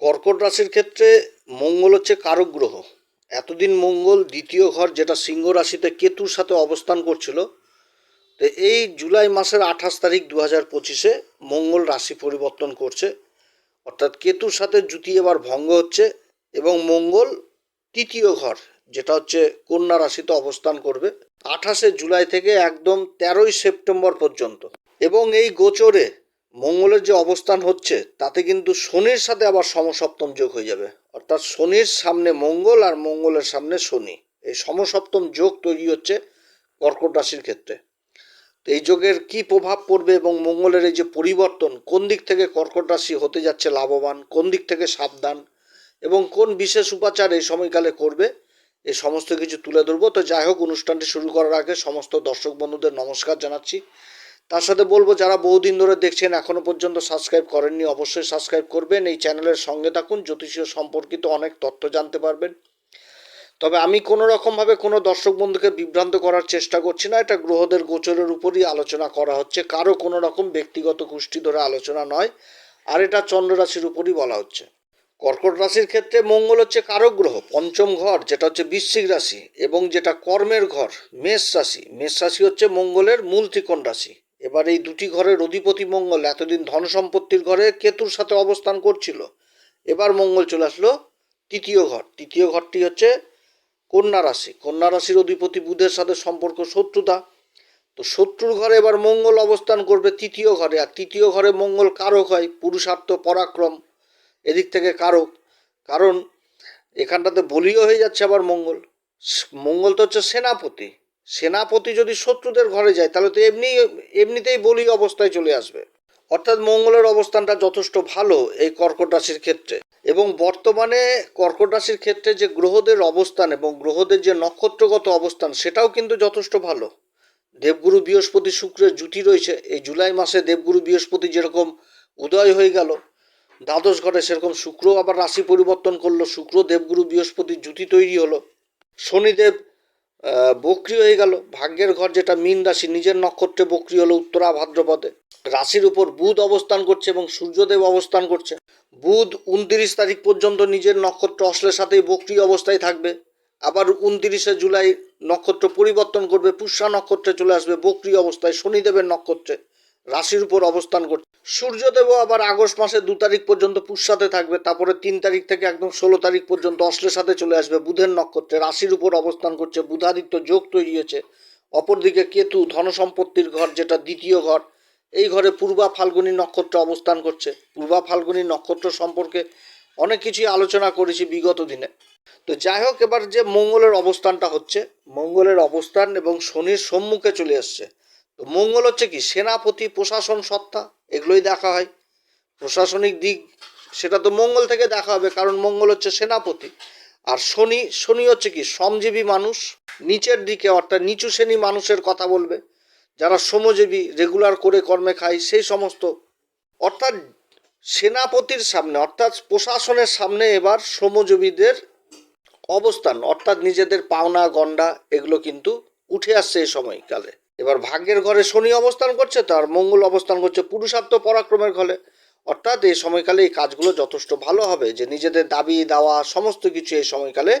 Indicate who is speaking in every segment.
Speaker 1: কর্কট রাশির ক্ষেত্রে মঙ্গল হচ্ছে কারক গ্রহ এতদিন মঙ্গল দ্বিতীয় ঘর যেটা সিংহ রাশিতে কেতুর সাথে অবস্থান করছিল। তো এই জুলাই মাসের আঠাশ তারিখ দু হাজার পঁচিশে মঙ্গল রাশি পরিবর্তন করছে। অর্থাৎ কেতুর সাথে জুতি এবার ভঙ্গ হচ্ছে এবং মঙ্গল তৃতীয় ঘর যেটা হচ্ছে কন্যা রাশিতে অবস্থান করবে আঠাশে জুলাই থেকে একদম তেরোই সেপ্টেম্বর পর্যন্ত। এবং এই গোচরে মঙ্গলের যে অবস্থান হচ্ছে, তাতে কিন্তু শনির সাথে আবার সমসপ্তম যোগ হয়ে যাবে। অর্থাৎ শনির সামনে মঙ্গল আর মঙ্গলের সামনে শনি। এই সমসপ্তম যোগ তৈরি হচ্ছে কর্কট রাশির ক্ষেত্রে। তো এই যোগের কি প্রভাব পড়বে এবং মঙ্গলের এই যে পরিবর্তন, কোন দিক থেকে কর্কট রাশি হতে যাচ্ছে লাভবান, কোন দিক থেকে সাবধান এবং কোন বিশেষ উপাচার এই সময়কালে করবে এই সমস্ত কিছু তুলে ধরবো। তো যাই হোক, অনুষ্ঠানটি শুরু করার আগে সমস্ত দর্শক বন্ধুদের নমস্কার জানাচ্ছি। তার সাথে বলব, যারা বহুদিন ধরে দেখছেন, এখনও পর্যন্ত সাবস্ক্রাইব করেননি, অবশ্যই সাবস্ক্রাইব করবেন। এই চ্যানেলের সঙ্গে থাকুন, জ্যোতিষীয় সম্পর্কিত অনেক তথ্য জানতে পারবেন। তবে আমি কোনো রকমভাবে কোনো দর্শক বন্ধুকে বিভ্রান্ত করার চেষ্টা করছি না, এটা গ্রহদের গোচরের উপরই আলোচনা করা হচ্ছে। কারও কোনো রকম ব্যক্তিগত গোষ্ঠী ধরে আলোচনা নয়, আর এটা চন্দ্র রাশির উপরই বলা হচ্ছে। কর্কট রাশির ক্ষেত্রে মঙ্গল হচ্ছে কারক গ্রহ, পঞ্চম ঘর, যেটা হচ্ছে বৃশ্চিক রাশি, এবং যেটা কর্মের ঘর, মেষ রাশি। মেষ রাশি হচ্ছে মঙ্গলের মূল ত্রিকোণ রাশি। এবার এই দুটি ঘরের অধিপতি মঙ্গল এতদিন ধন সম্পত্তির ঘরে কেতুর সাথে অবস্থান করছিল। এবার মঙ্গল চলে আসলো তৃতীয় ঘর। তৃতীয় ঘরটি হচ্ছে কন্যা রাশি। কন্যা রাশির অধিপতি বুধের সাথে সম্পর্ক শত্রুতা। তো শত্রুর ঘরে এবার মঙ্গল অবস্থান করবে তৃতীয় ঘরে। আর তৃতীয় ঘরে মঙ্গল কারক হয়, পুরুষার্থ, পরাক্রম, এদিক থেকে কারক। কারণ এখানটাতে বলিও হয়ে যাচ্ছে আবার মঙ্গল। মঙ্গল তো হচ্ছে সেনাপতি। সেনাপতি যদি শত্রুদের ঘরে যায়, তাহলে তো এমনি, এমনিতেই বলি অবস্থায় চলে আসবে। অর্থাৎ মঙ্গলের অবস্থানটা যথেষ্ট ভালো এই কর্কট রাশির ক্ষেত্রে। এবং বর্তমানে কর্কট রাশির ক্ষেত্রে যে গ্রহদের অবস্থান এবং গ্রহদের যে নক্ষত্রগত অবস্থান, সেটাও কিন্তু যথেষ্ট ভালো। দেবগুরু বৃহস্পতি শুক্রের জুটি রয়েছে, এই জুলাই মাসে দেবগুরু বৃহস্পতি যেরকম উদয় হয়ে গেল, দ্বাদশ ঘরে সেরকম শুক্র আবার রাশি পরিবর্তন করল, শুক্র দেবগুরু বৃহস্পতির জুতি তৈরি হলো। শনিদেব বক্রি হয়ে গেল। ভাগ্যের ঘর যেটা মীন রাশি, নিজের নক্ষত্রে বক্রি হলো উত্তরা ভাদ্রপদে। রাশির উপর বুধ অবস্থান করছে এবং সূর্যদেব অবস্থান করছে। বুধ উনত্রিশ তারিখ পর্যন্ত নিজের নক্ষত্র অশ্লের সাথেই বক্রি অবস্থায় থাকবে। আবার উনত্রিশে জুলাই নক্ষত্র পরিবর্তন করবে। পুষ্যা নক্ষত্রে চলে আসবে বক্রি অবস্থায়, শনিদেবের নক্ষত্রে। রাশির উপর অবস্থান করছে। সূর্যদেবও আবার আগস্ট মাসের দু তারিখ পর্যন্ত পুষ্যাতে থাকবে, তারপরে তিন তারিখ থেকে একদম ষোলো তারিখ পর্যন্ত অশ্লের সাথে চলে আসবে, বুধের নক্ষত্রে রাশির উপর অবস্থান করছে, বুধাদিত্য যোগ তৈরি হয়েছে। অপরদিকে কেতু ধনসম্পত্তির ঘর, যেটা দ্বিতীয় ঘর, এই ঘরে পূর্বা ফাল্গুনী নক্ষত্র অবস্থান করছে। পূর্বা ফাল্গুনী নক্ষত্র সম্পর্কে অনেক কিছুই আলোচনা করেছি বিগত দিনে। তো যাই হোক, এবার যে মঙ্গলের অবস্থানটা হচ্ছে, মঙ্গলের অবস্থান এবং শনির সম্মুখে চলে আসছে। তো মঙ্গল হচ্ছে কি? সেনাপতি, প্রশাসন, সত্তা, এগুলোই দেখা হয়। প্রশাসনিক দিক, সেটা তো মঙ্গল থেকে দেখা হবে, কারণ মঙ্গল হচ্ছে সেনাপতি। আর শনি শনি হচ্ছে কি? শ্রমজীবী মানুষ, নিচের দিকে, অর্থাৎ নিচু শ্রেণি মানুষের কথা বলবে। যারা শ্রমজীবী রেগুলার করে কর্মে খায়, সেই সমস্ত। অর্থাৎ সেনাপতির সামনে, অর্থাৎ প্রশাসনের সামনে এবার শ্রমজীবীদের অবস্থান, অর্থাৎ নিজেদের পাওনা গন্ডা এগুলো কিন্তু উঠে আসছে এই সময়কালে। এবার ভাগ্যের ঘরে শনি অবস্থান করছে তো আর মঙ্গল অবস্থান করছে পুরুষার্থ পরাক্রমের ঘরে। অর্থাৎ এই সময়কালে এই কাজগুলো যথেষ্ট ভালো হবে, যে নিজেদের দাবি, দাওয়া, সমস্ত কিছু এই সময়কালে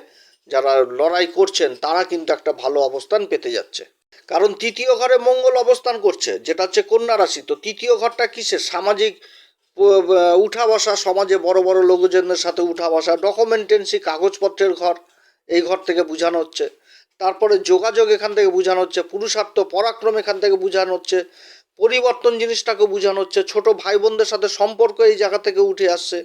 Speaker 1: যারা লড়াই করছেন, তারা কিন্তু একটা ভালো অবস্থান পেতে যাচ্ছে। কারণ তৃতীয় ঘরে মঙ্গল অবস্থান করছে, যেটা হচ্ছে কন্যা রাশি। তো তৃতীয় ঘরটা কিসের? সামাজিক উঠা বসা, সমাজে বড় বড় লোকজনের সাথে উঠা বসা ডকুমেন্টেন্সি কাগজপত্রের ঘর, এই ঘর থেকে বোঝানো হচ্ছে। তারপরে যোগাযোগ এখান থেকে বোঝানো হচ্ছে, পুরুষার্থ পরাক্রম এখান থেকে বোঝানো হচ্ছে, পরিবর্তন জিনিসটাকে বোঝানো হচ্ছে, ছোট ভাই বোনদের সাথে সম্পর্ক এই জায়গা থেকে উঠে আসছে,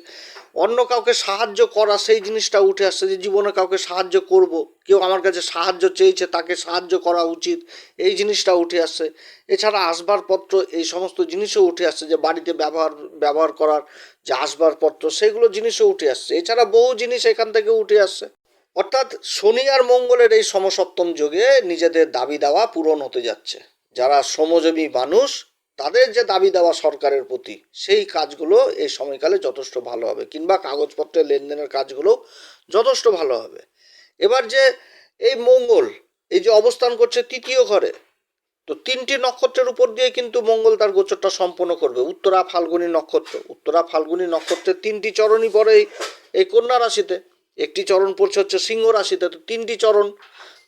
Speaker 1: অন্য কাউকে সাহায্য করা সেই জিনিসটা উঠে আসছে যে জীবনে কাউকে সাহায্য করব, কেউ আমার কাছে সাহায্য চেয়েছে তাকে সাহায্য করা উচিত, এই জিনিসটা উঠে আসছে। এছাড়া আসবাবপত্র এই সমস্ত জিনিসও উঠে আসছে যে বাড়িতে ব্যবহার ব্যবহার করার যে আসবাবপত্র, সেগুলো জিনিসও উঠে আসছে। এছাড়া বহু জিনিস এখান থেকে উঠে আসছে। অর্থাৎ শনি আর মঙ্গলের এই সমসপ্তম যুগে নিজেদের দাবি দাওয়া পূরণ হতে যাচ্ছে। যারা শ্রমজীবী মানুষ, তাদের যে দাবি দেওয়া সরকারের প্রতি, সেই কাজগুলো এই সময়কালে যথেষ্ট ভালো হবে। কিংবা কাগজপত্রের লেনদেনের কাজগুলো যথেষ্ট ভালো হবে। এবার যে এই মঙ্গল, এই যে অবস্থান করছে তৃতীয় ঘরে, তো তিনটি নক্ষত্রের উপর দিয়ে কিন্তু মঙ্গল তার গোচরটা সম্পন্ন করবে। উত্তরা ফাল্গুনী নক্ষত্র, উত্তরা ফাল্গুনী নক্ষত্রের তিনটি চরণই এই- এই কন্যা রাশিতে। একটি চরণ পড়ছে হচ্ছে সিংহ রাশিতে, তো তিনটি চরণ।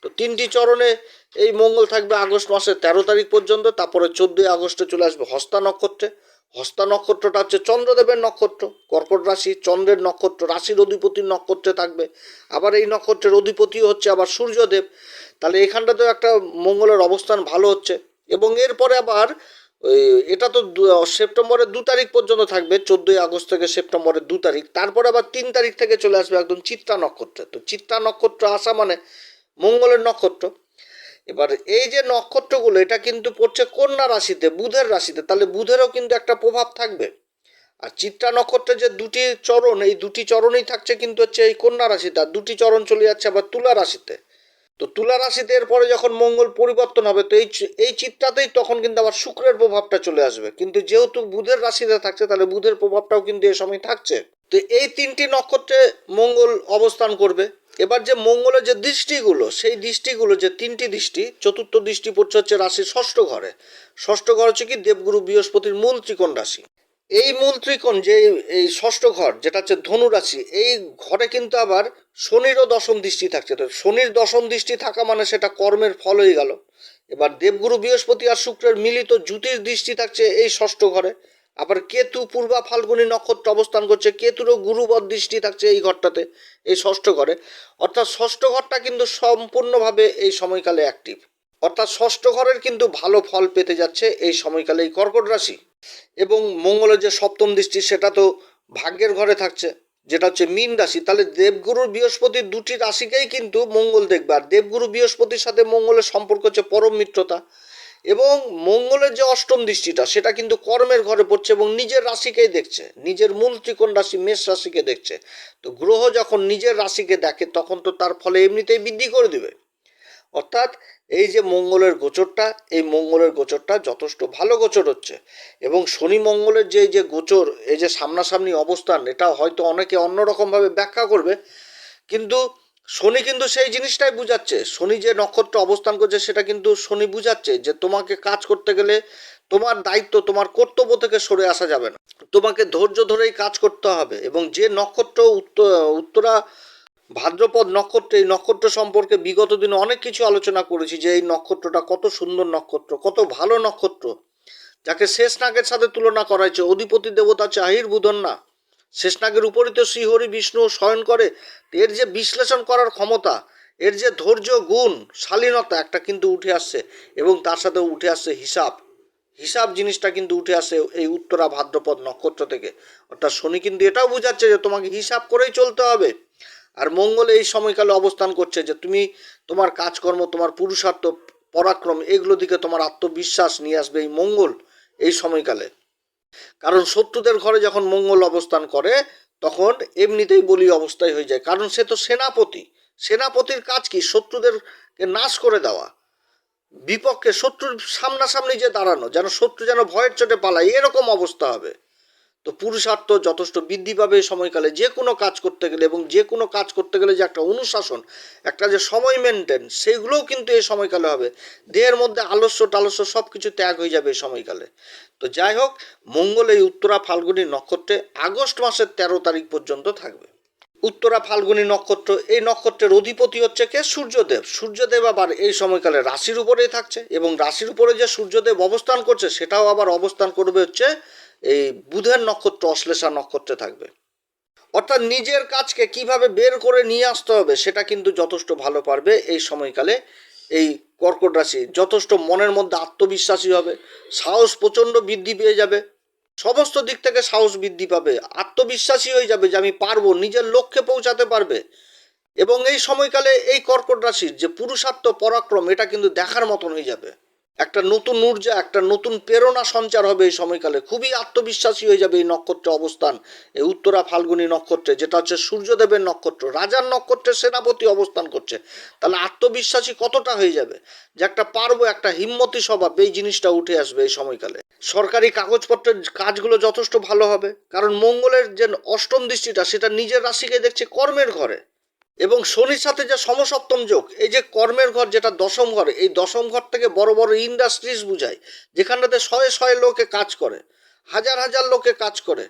Speaker 1: তো তিনটি চরণে এই মঙ্গল থাকবে আগস্ট মাসের তেরো তারিখ পর্যন্ত, তারপরে চোদ্দোই আগস্টে চলে আসবে হস্তা নক্ষত্রে। হস্তা নক্ষত্রটা হচ্ছে চন্দ্রদেবের নক্ষত্র, কর্কট রাশি, চন্দ্রের নক্ষত্র, রাশির অধিপতির নক্ষত্রে থাকবে। আবার এই নক্ষত্রের অধিপতি হচ্ছে আবার সূর্যদেব। তাহলে এখানটাতেও একটা মঙ্গলের অবস্থান ভালো হচ্ছে। এবং এরপরে আবার ওই এটা তো সেপ্টেম্বরের দু তারিখ পর্যন্ত থাকবে, চোদ্দোই আগস্ট থেকে সেপ্টেম্বরের দু তারিখ। তারপর আবার তিন তারিখ থেকে চলে আসবে একদম চিত্রা নক্ষত্রে। তো চিত্রা নক্ষত্র আসা মানে মঙ্গলের নক্ষত্র। এবার এই যে নক্ষত্রগুলো, এটা কিন্তু পড়ছে কন্যা রাশিতে, বুধের রাশিতে। তাহলে বুধেরও কিন্তু একটা প্রভাব থাকবে। আর চিত্রা নক্ষত্রের যে দুটি চরণ, এই দুটি চরণই থাকছে কিন্তু হচ্ছে এই কন্যা রাশিতে। আর দুটি চরণ চলে যাচ্ছে আবার তুলা রাশিতে। তো তুলা রাশিতে এরপরে যখন মঙ্গল পরিবর্তন হবে, তো এই এই চিত্রাতেই তখন কিন্তু আবার শুক্রের প্রভাবটা চলে আসবে। কিন্তু যেহেতু বুধের রাশিতে থাকছে, তাহলে বুধের প্রভাবটাও কিন্তু এ সময় থাকছে। তো এই তিনটি নক্ষত্রে মঙ্গল অবস্থান করবে। এবার যে মঙ্গলের যে দৃষ্টিগুলো, সেই দৃষ্টিগুলো যে তিনটি দৃষ্টি, চতুর্থ দৃষ্টি পড়ছে হচ্ছে রাশির ষষ্ঠ ঘরে। ষষ্ঠ ঘর হচ্ছে কি? দেবগুরু বৃহস্পতির মূল ত্রিকোণ রাশি। এই মূল ত্রিকোণ যে এই ষষ্ঠ ঘর, যেটা হচ্ছে ধনুরাশি, এই ঘরে কিন্তু আবার শনিরও দশম দৃষ্টি থাকছে। তো শনির দশম দৃষ্টি থাকা মানে সেটা কর্মের ফল হয়ে গেল। এবার দেবগুরু বৃহস্পতি আর শুক্রের মিলিত জ্যোতির দৃষ্টি থাকছে এই ষষ্ঠ ঘরে। আবার কেতু, পূর্বা, ফাল্গুনী নক্ষত্র অবস্থান করছে, কেতুরও গুরুবর দৃষ্টি থাকছে এই ঘরটাতে, এই ষষ্ঠ ঘরে। অর্থাৎ ষষ্ঠ ঘরটা কিন্তু সম্পূর্ণভাবে এই সময়কালে অ্যাক্টিভ অর্থাৎ ষষ্ঠ ঘরের কিন্তু ভালো ফল পেতে যাচ্ছে এই সময়কালে এই কর্কট রাশি। এবং মঙ্গলের যে সপ্তম দৃষ্টি, সেটা তো ভাগ্যের ঘরে থাকছে, যেটা হচ্ছে মীন রাশি। তাহলে দেবগুরুর বৃহস্পতির দুটি রাশিকেই কিন্তু মঙ্গল দেখবে। আর দেবগুরু বৃহস্পতির সাথে মঙ্গলের সম্পর্ক হচ্ছে পরম মিত্রতা। এবং মঙ্গলের যে অষ্টম দৃষ্টিটা, সেটা কিন্তু কর্মের ঘরে পড়ছে এবং নিজের রাশিকেই দেখছে। নিজের মূল ত্রিকোণ রাশি, মেষ রাশিকে দেখছে। তো গ্রহ যখন নিজের রাশিকে দেখে, তখন তো তার ফলে এমনিতেই বৃদ্ধি করে দিবে। অর্থাৎ এই যে মঙ্গলের গোচরটা, এই মঙ্গলের গোচরটা যথেষ্ট ভালো গোচর হচ্ছে। এবং শনি মঙ্গলের যে যে গোচর, এই যে সামনাসামনি অবস্থান, এটা হয়তো অনেকে অন্যরকমভাবে ব্যাখ্যা করবে। কিন্তু শনি কিন্তু সেই জিনিসটাই বুঝাচ্ছে। শনি যে নক্ষত্র অবস্থান করছে, সেটা কিন্তু শনি বুঝাচ্ছে যে তোমাকে কাজ করতে গেলে তোমার দায়িত্ব, তোমার কর্তব্য থেকে সরে আসা যাবে না। তোমাকে ধৈর্য ধরেই কাজ করতে হবে। এবং যে নক্ষত্র উত্তরা ভাদ্রপদ নক্ষত্র, এই নক্ষত্র সম্পর্কে বিগত দিনে অনেক কিছু আলোচনা করেছি যে এই নক্ষত্রটা কত সুন্দর নক্ষত্র, কত ভালো নক্ষত্র। যাকে শেষ নাগের সাথে তুলনা করা হয়েছে, অধিপতি দেবতা চাহির বুধন না। শেষ নাগের উপরই তো শ্রীহরি, বিষ্ণু শয়ন করে। এর যে বিশ্লেষণ করার ক্ষমতা, এর যে ধৈর্য, গুণ, শালীনতা একটা কিন্তু উঠে আসছে এবং তার সাথে উঠে আসছে হিসাব। হিসাব জিনিসটা কিন্তু উঠে আসে এই উত্তরা ভাদ্রপদ নক্ষত্র থেকে। অর্থাৎ শনি কিন্তু এটাও বোঝাচ্ছে যে তোমাকে হিসাব করেই চলতে হবে। আর মঙ্গল এই সময়কালে অবস্থান করছে যে তুমি তোমার কাজকর্ম, তোমার পুরুষার্থ, পরাক্রম, এগুলো দিকে তোমার আত্মবিশ্বাস নিয়ে আসবে এই মঙ্গল এই সময়কালে। কারণ শত্রুদের ঘরে যখন মঙ্গল অবস্থান করে, তখন এমনিতেই বলি অবস্থায় হয়ে যায়। কারণ সে তো সেনাপতি। সেনাপতির কাজ কি? শত্রুদেরকে নাশ করে দেওয়া। বিপক্ষে শত্রুর সামনাসামনি যে দাঁড়ানো, যেন শত্রু যেন ভয়ের চোটে পালায়, এরকম অবস্থা হবে। তো পুরুষার্থ যথেষ্ট বৃদ্ধি পাবে সময়কালে। যে কোনো কাজ করতে গেলে এবং যে কোনো কাজ করতে গেলে যে একটা অনুশাসন, একটা যে সময় মেনটেন সেগুলোও কিন্তু এই সময়কালে হবে। দেহের মধ্যে আলস্য টালস্য সব কিছু ত্যাগ হয়ে যাবে এই সময়কালে। তো যাই হোক, মঙ্গল এই উত্তরা ফাল্গুনী নক্ষত্রে আগস্ট মাসের তেরো তারিখ পর্যন্ত থাকবে। উত্তরা ফাল্গুনী নক্ষত্র, এই নক্ষত্রের অধিপতি হচ্ছে কে? সূর্যদেব। সূর্যদেব আবার এই সময়কালে রাশির উপরেই থাকছে এবং রাশির উপরে যে সূর্যদেব অবস্থান করছে, সেটাও আবার অবস্থান করবে হচ্ছে এই বুধের নক্ষত্র অশ্লেষা নক্ষত্রে থাকবে। অর্থাৎ নিজের কাজকে কীভাবে বের করে নিয়ে আসতে হবে, সেটা কিন্তু যথেষ্ট ভালো পারবে এই সময়কালে। এই কর্কট রাশি, যথেষ্ট মনের মধ্যে আত্মবিশ্বাসী হবে, সাহস প্রচণ্ড বৃদ্ধি পেয়ে যাবে। সমস্ত দিক থেকে সাহস বৃদ্ধি পাবে, আত্মবিশ্বাসী হয়ে যাবে যে আমি পারব, নিজের লক্ষ্যে পৌঁছাতে পারবে। এবং এই সময়কালে এই কর্কট রাশির যে পুরুষার্থ পরাক্রম, এটা কিন্তু দেখার মতন হয়ে যাবে। একটা নতুন ঊর্জা, একটা নতুন প্রেরণা সঞ্চার হবে এই সময়কালে। খুবই আত্মবিশ্বাসী হয়ে যাবে এই নক্ষত্রে অবস্থান। এই উত্তরা ফাল্গুনী নক্ষত্রে, যেটা হচ্ছে সূর্যদেবের নক্ষত্র। রাজার নক্ষত্রে সেনাপতি অবস্থান করছে। তাহলে আত্মবিশ্বাসী কতটা হয়ে যাবে? যে একটা পারব, একটা হিম্মতি স্বভাব, এই জিনিসটা উঠে আসবে এই সময়কালে। সরকারি কাগজপত্রের কাজগুলো যথেষ্ট ভালো হবে। কারণ মঙ্গলের যে অষ্টম দৃষ্টিটা, সেটা নিজের রাশিকে দেখছে কর্মের ঘরে। এবং শনির সাথে যে সমসপ্তম যোগ, এই যে কর্মের ঘর যেটা দশম ঘর, এই দশম ঘর থেকে বড় বড় ইন্ডাস্ট্রিজ বুঝায়, যেখানটাতে শয়ে শয়ে লোকে কাজ করে, হাজার হাজার লোকে কাজ করে।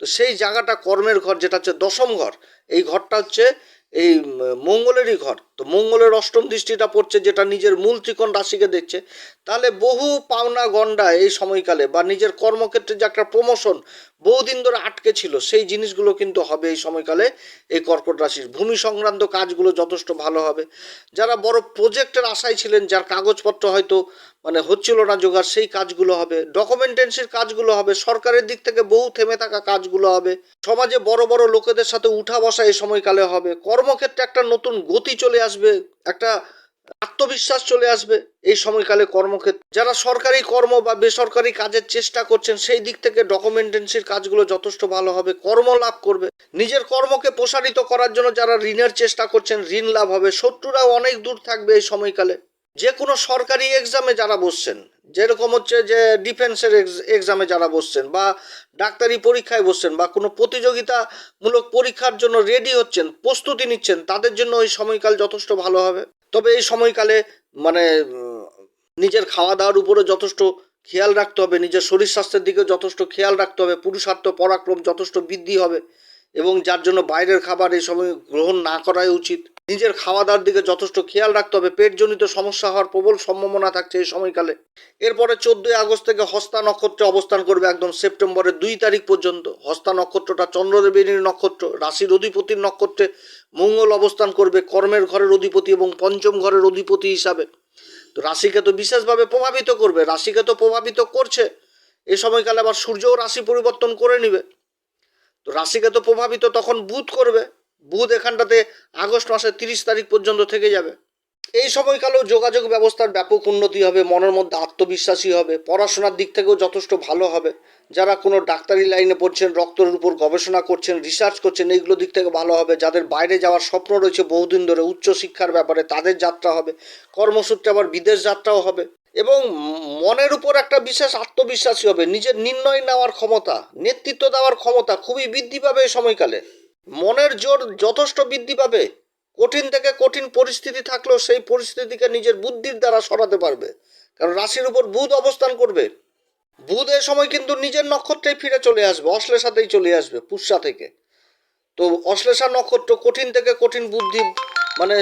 Speaker 1: তো সেই জায়গাটা কর্মের ঘর, যেটা হচ্ছে দশম ঘর, এই ঘরটা হচ্ছে এই মঙ্গলেরই ঘর। তো মঙ্গলের অষ্টম দৃষ্টিটা পড়ছে যেটা নিজের মূল ত্রিকোণ রাশিকে দেখছে। তাহলে বহু পাওনা গন্ডা এই সময়কালে বা নিজের কর্মক্ষেত্রে যে একটা প্রমোশন বহুদিন ধরে আটকে ছিল, সেই জিনিসগুলো কিন্তু হবে এই সময়কালে এই কর্কট রাশির। ভূমি সংক্রান্ত কাজগুলো যথেষ্ট ভালো হবে। যারা বড় প্রজেক্টের আশায় ছিলেন, যার কাগজপত্র হয়তো মানে হচ্ছিল না জোগাড়, সেই কাজগুলো হবে। ডকুমেন্টেন্সির কাজগুলো হবে। সরকারের দিক থেকে বহু থেমে থাকা কাজগুলো হবে। সমাজে বড় বড় লোকেদের সাথে উঠা বসা এই সময়কালে হবে। কর্মক্ষেত্রে একটা নতুন গতি চলে আসবে, একটা আত্মবিশ্বাস চলে আসবে এই সময়কালে কর্মক্ষেত্রে। যারা সরকারি কর্ম বা বেসরকারি কাজের চেষ্টা করছেন, সেই দিক থেকে ডকুমেন্টেন্সির কাজগুলো যথেষ্ট ভালো হবে, কর্ম লাভ করবে। নিজের কর্মকে প্রসারিত করার জন্য যারা ঋণের চেষ্টা করছেন, ঋণ লাভ হবে। শত্রুরাও অনেক দূর থাকবে এই সময়কালে। যে কোনো সরকারি এক্সামে যারা বসছেন, যেরকম হচ্ছে যে ডিফেন্সের এক্সামে যারা বসছেন বা ডাক্তারি পরীক্ষায় বসছেন বা কোনো প্রতিযোগিতামূলক পরীক্ষার জন্য রেডি হচ্ছেন, প্রস্তুতি নিচ্ছেন, তাদের জন্য ওই সময়কাল যথেষ্ট ভালো হবে। তবে এই সময়কালে মানে নিজের খাওয়া দাওয়ার উপরে যথেষ্ট খেয়াল রাখতে হবে, নিজের শরীর স্বাস্থ্যের দিকে যথেষ্ট খেয়াল রাখতে হবে, পুরুষার্থ পরাক্রম যথেষ্ট বৃদ্ধি হবে এবং যার জন্য বাইরের খাবার এই সময় গ্রহণ না করাই উচিত। নিজের খাওয়া দাওয়ার দিকে যথেষ্ট খেয়াল রাখতে হবে। পেটজনিত সমস্যা হওয়ার প্রবল সম্ভাবনা থাকছে এই সময়কালে। এরপরে চোদ্দই আগস্ট থেকে হস্তা নক্ষত্রে অবস্থান করবে একদম সেপ্টেম্বরের দুই তারিখ পর্যন্ত। হস্তা নক্ষত্রটা চন্দ্রদেবের নক্ষত্র, রাশির অধিপতির নক্ষত্রে মঙ্গল অবস্থান করবে কর্মের ঘরের অধিপতি এবং পঞ্চম ঘরের অধিপতি হিসাবে। তো রাশিকে তো বিশেষভাবে প্রভাবিত করবে। রাশিকে তো প্রভাবিত করছে। এ সময়কালে আবার সূর্যও রাশি পরিবর্তন করে নিবে। তো রাশিকে তো প্রভাবিত তখন বুধ করবে। বুধ এখানটাতে আগস্ট মাসের তিরিশ তারিখ পর্যন্ত থেকে যাবে। এই সময়কালেও যোগাযোগ ব্যবস্থার ব্যাপক উন্নতি হবে, মনের মধ্যে আত্মবিশ্বাসী হবে, পড়াশোনার দিক থেকেও যথেষ্ট ভালো হবে। যারা কোনো ডাক্তারি লাইনে পড়ছেন, রক্তের উপর গবেষণা করছেন রিসার্চ করছেন, এইগুলো দিক থেকে ভালো হবে। যাদের বাইরে যাওয়ার স্বপ্ন রয়েছে বহুদিন ধরে উচ্চ শিক্ষার ব্যাপারে, তাদের যাত্রা হবে। কর্মসূত্রে আবার বিদেশ যাত্রাও হবে। এবং মনের উপর একটা বিশেষ আত্মবিশ্বাসী হবে। নিজের নির্ণয় নেওয়ার ক্ষমতা, নেতৃত্ব দেওয়ার ক্ষমতা খুবই বৃদ্ধি পাবে এই সময়কালে। মনের জোর যথেষ্ট বৃদ্ধি পাবে। কঠিন থেকে কঠিন পরিস্থিতি থাকলেও সেই পরিস্থিতিকে নিজের বুদ্ধির দ্বারা সরাতে পারবে। কারণ রাশির উপর বুধ অবস্থান করবে। বুধ এ সময় কিন্তু নিজের নক্ষত্রেই ফিরে চলে আসবে, অশ্লেষাতেই চলে আসবে, পুষ্যা থেকে। তো অশ্লেষা নক্ষত্র কঠিন থেকে কঠিন বুদ্ধি মানে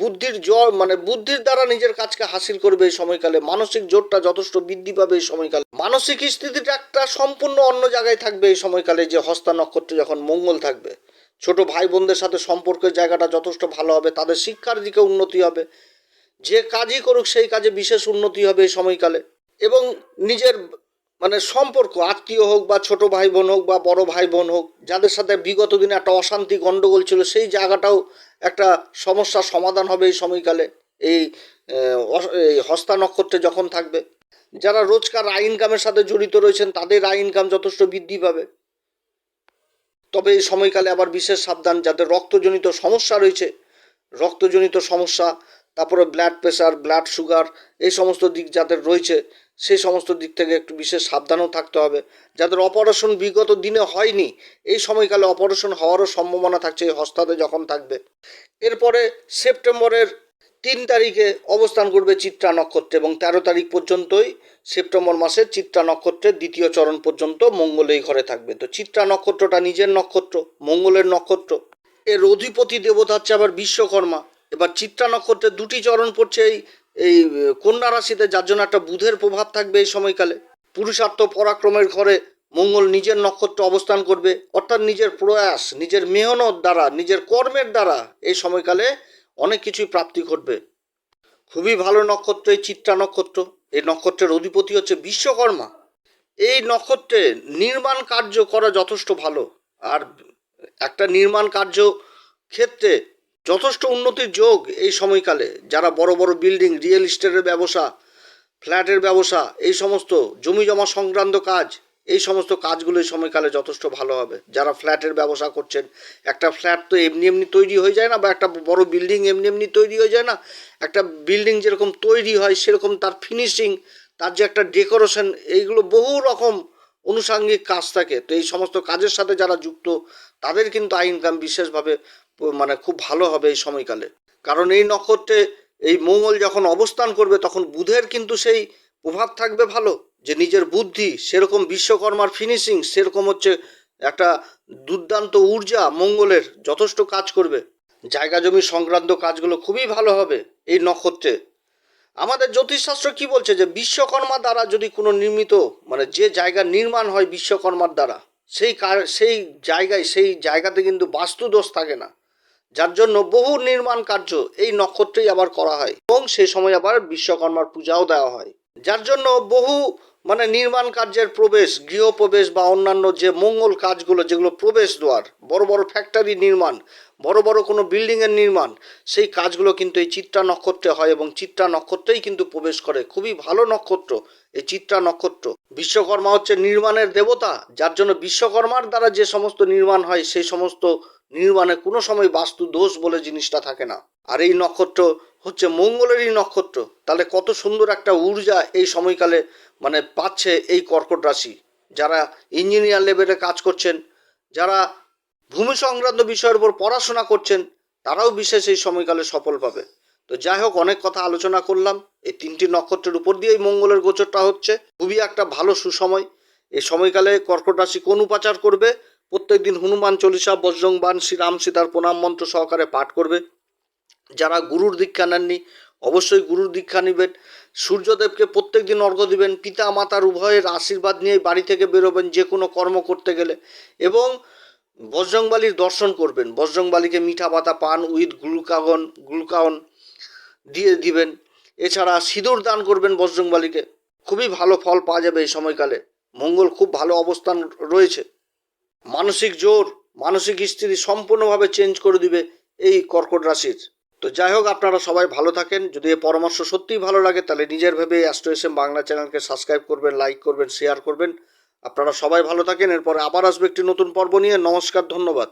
Speaker 1: বুদ্ধির জয় মানে বুদ্ধির দ্বারা নিজের কাজকে হাসিল করবে এই সময়কালে, মানসিক জোরটা যথেষ্ট বৃদ্ধি পাবে এই সময়কালে। মানসিক স্থিতিটা একটা সম্পূর্ণ অন্য জায়গায় থাকবে এই সময়কালে, যে হস্তা নক্ষত্রে যখন মঙ্গল থাকবে। ছোট ভাই বোনদের সাথে সম্পর্কের জায়গাটা যথেষ্ট ভালো হবে, তাদের শিক্ষার দিকে উন্নতি হবে। যে কাজই করুক, সেই কাজে বিশেষ উন্নতি হবে এই সময়কালে। এবং নিজের মানে সম্পর্ক, আত্মীয় হোক বা ছোট ভাই বোন হোক বা বড় ভাই বোন হোক, যাদের সাথে বিগত দিনে একটা অশান্তি গণ্ডগোল ছিল, সেই জায়গাটাও একটা সমস্যার সমাধান হবে এই সময়কালে। এই হস্তা নক্ষত্রে যখন থাকবে, যারা রোজকার আয় ইনকামের সাথে জড়িত রয়েছেন, তাদের আয় ইনকাম যথেষ্ট বৃদ্ধি পাবে। তবে এই সময়কালে আবার বিশেষ সাবধান, যাদের রক্তজনিত সমস্যা রয়েছে, রক্তজনিত সমস্যা, তারপরে ব্লাড প্রেশার ব্লাড সুগার এই সমস্ত দিক যাদের রয়েছে সেই সমস্ত দিক থেকে একটু বিশেষ সাবধানও থাকতে হবে। যাদের অপারেশন বিগত দিনে হয়নি, এই সময়কালে অপারেশন হওয়ারও সম্ভাবনা থাকছে এই হস্তাতে যখন থাকবে। এরপরে সেপ্টেম্বরের তিন তারিখে অবস্থান করবে চিত্রা নক্ষত্রে এবং তেরো তারিখ পর্যন্তই সেপ্টেম্বর মাসের চিত্রা নক্ষত্রের দ্বিতীয় চরণ পর্যন্ত মঙ্গল এই ঘরে থাকবে। তো চিত্রা নক্ষত্রটা নিজের নক্ষত্র, মঙ্গলের নক্ষত্র। এর অধিপতি দেবতা হচ্ছে আবার বিশ্বকর্মা। এবার চিত্রা নক্ষত্রের দুটি চরণ পড়ছে এই এই কন্যা রাশিতে যার জন্য একটা বুধের প্রভাব থাকবে এই সময়কালে। পুরুষার্থ পরাক্রমের ঘরে মঙ্গল নিজের নক্ষত্র অবস্থান করবে, অর্থাৎ নিজের প্রয়াস, নিজের মেহনত দ্বারা, নিজের কর্মের দ্বারা এই সময়কালে অনেক কিছুই প্রাপ্তি ঘটবে। খুবই ভালো নক্ষত্র এই চিত্রা নক্ষত্র। এই নক্ষত্রের অধিপতি হচ্ছে বিশ্বকর্মা। এই নক্ষত্রে নির্মাণ কার্য করা যথেষ্ট ভালো। আর একটা নির্মাণ কার্য ক্ষেত্রে যথেষ্ট উন্নতির যোগ এই সময়কালে। যারা বড় বড় বিল্ডিং, রিয়েল এস্টেটের ব্যবসা, ফ্ল্যাটের ব্যবসা, এই সমস্ত জমি জমা সংক্রান্ত কাজ, এই সমস্ত কাজগুলো এই সময়কালে যথেষ্ট ভালো হবে। যারা ফ্ল্যাটের ব্যবসা করছেন, একটা ফ্ল্যাট তো এমনি এমনি তৈরি হয়ে যায় না বা একটা বড় বিল্ডিং এমনি এমনি তৈরি হয়ে যায় না। একটা বিল্ডিং যেরকম তৈরি হয়, সেরকম তার ফিনিশিং, তার যে একটা ডেকোরেশন, এইগুলো বহু রকম অনুষাঙ্গিক কাজ থাকে। তো এই সমস্ত কাজের সাথে যারা যুক্ত, তাদের কিন্তু আই ইনকাম বিশেষভাবে মানে খুব ভালো হবে এই সময়কালে। কারণ এই নক্ষত্রে এই মঙ্গল যখন অবস্থান করবে, তখন বুধের কিন্তু সেই প্রভাব থাকবে ভালো, যে নিজের বুদ্ধি, সেরকম বিশ্বকর্মার ফিনিশিং সেরকম হচ্ছে একটা দুর্দান্ত ঊর্জা মঙ্গলের যথেষ্ট কাজ করবে। জায়গা জমি সংক্রান্ত কাজগুলো খুবই ভালো হবে এই নক্ষত্রে। আমাদের জ্যোতিষশাস্ত্র কি বলছে যে বিশ্বকর্মা দ্বারা যদি কোনো নির্মিত মানে যে জায়গা নির্মাণ হয় বিশ্বকর্মার দ্বারা, সেই সেই জায়গায়, সেই জায়গাতে কিন্তু বাস্তুদোষ থাকে না। যার জন্য বহু নির্মাণ কার্য এই নক্ষত্রেই আবার করা হয় এবং সেই সময় আবার বিশ্বকর্মার পূজাও দেওয়া হয়। যার জন্য বহু মানে নির্মাণ কার্যের প্রবেশ, গৃহপ্রবেশ বা অন্যান্য যে মঙ্গল কাজগুলো, যেগুলো প্রবেশ দ্বার বড় বড় ফ্যাক্টরি নির্মাণ, বড় বড় কোনো বিল্ডিংয়ের নির্মাণ, সেই কাজগুলো কিন্তু এই চিত্রা নক্ষত্রে হয় এবং চিত্রা নক্ষত্রেই কিন্তু প্রবেশ করে। খুবই ভালো নক্ষত্র এই চিত্রা নক্ষত্র। বিশ্বকর্মা হচ্ছে নির্মাণের দেবতা, যার জন্য বিশ্বকর্মার দ্বারা যে সমস্ত নির্মাণ হয়, সেই সমস্ত নির্মাণে কোনো সময় বাস্তু দোষ বলে জিনিসটা থাকে না। আর এই নক্ষত্র হচ্ছে মঙ্গলেরই নক্ষত্র, তাহলে কত সুন্দর একটা ঊর্জা এই সময়কালে মানে পাচ্ছে এই কর্কট রাশি। যারা ইঞ্জিনিয়ার লেভেলে কাজ করছেন, যারা ভূমি সংক্রান্ত বিষয়ের উপর পড়াশোনা করছেন, তারাও বিশেষ এই সময়কালে সফল পাবে। তো যাই হোক, অনেক কথা আলোচনা করলাম। এই তিনটি নক্ষত্রের উপর দিয়েই মঙ্গলের গোচরটা হচ্ছে। খুবই একটা ভালো সুসময়। এই সময়কালে কর্কট রাশি কোন উপাচার করবে? প্রত্যেক দিন হনুমান চল্লিশা বজ্রংবান শ্রীরাম সীতার প্রণাম মন্ত্র সহকারে পাঠ করবে। যারা গুরুর দীক্ষা নেননি, অবশ্যই গুরুর দীক্ষা নেবেন। সূর্যদেবকে প্রত্যেক দিন অর্ঘ্য দিবেন, পিতা, মাতার উভয়ের আশীর্বাদ নিয়ে বাড়ি থেকে বেরোবেন যে কোনো কর্ম করতে গেলে। এবং বজরংবালির দর্শন করবেন, বজরংবালিকে মিঠা পাতা, পান, উইথ গ্লুকাগন গ্লুকাগন দিয়ে দিবেন। এছাড়া সিঁদুর দান করবেন বজরংবালিকে। খুবই ভালো ফল পাওয়া যাবে এই সময়কালে। মঙ্গল খুব ভালো অবস্থান রয়েছে। মানসিক জোর, মানসিক স্থিতি সম্পূর্ণভাবে চেঞ্জ করে দিবে এই কর্কট রাশির। তো যাই হোক, আপনারা সবাই ভালো থাকেন। যদি এই পরামর্শ সত্যিই ভালো লাগে, তাহলে নিজের ভেবে অ্যাস্ট্রো এস বাংলা চ্যানেলকে সাবস্ক্রাইব করবেন লাইক করবেন শেয়ার করবেন। আপনারা সবাই ভালো থাকেন। এরপরে আবার আসবে একটি নতুন পর্ব নিয়ে। নমস্কার, ধন্যবাদ।